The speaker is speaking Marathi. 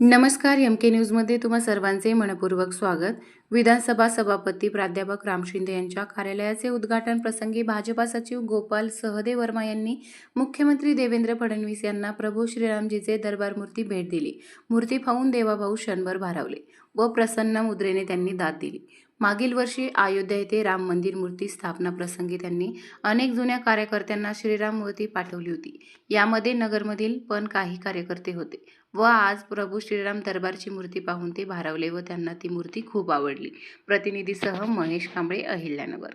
नमस्कार एम के न्यूजमध्ये तुम्हा सर्वांचे मनपूर्वक स्वागत. विधानसभा सभापती प्राध्यापक राम शिंदे यांच्या कार्यालयाचे उद्घाटन प्रसंगी भाजपा सचिव गोपाल सहदेव वर्मा यांनी मुख्यमंत्री देवेंद्र फडणवीस यांना प्रभू श्रीरामजीचे दरबार मूर्ती भेट दिली. मूर्ती पाहून देवाभाऊ क्षणभर भारावले व प्रसन्न मुद्रेने त्यांनी दाद दिली. मागील वर्षी अयोध्या येथे राम मंदिर मूर्ती स्थापना प्रसंगी त्यांनी अनेक जुन्या कार्यकर्त्यांना श्रीराम मूर्ती पाठवली होती. यामध्ये नगरमधील पण काही कार्यकर्ते होते व आज प्रभू श्रीराम दरबारची मूर्ती पाहून ते भारावले व त्यांना ती मूर्ती खूप आवडली. प्रतिनिधीसह महेश कांबळे अहिल्यानगर.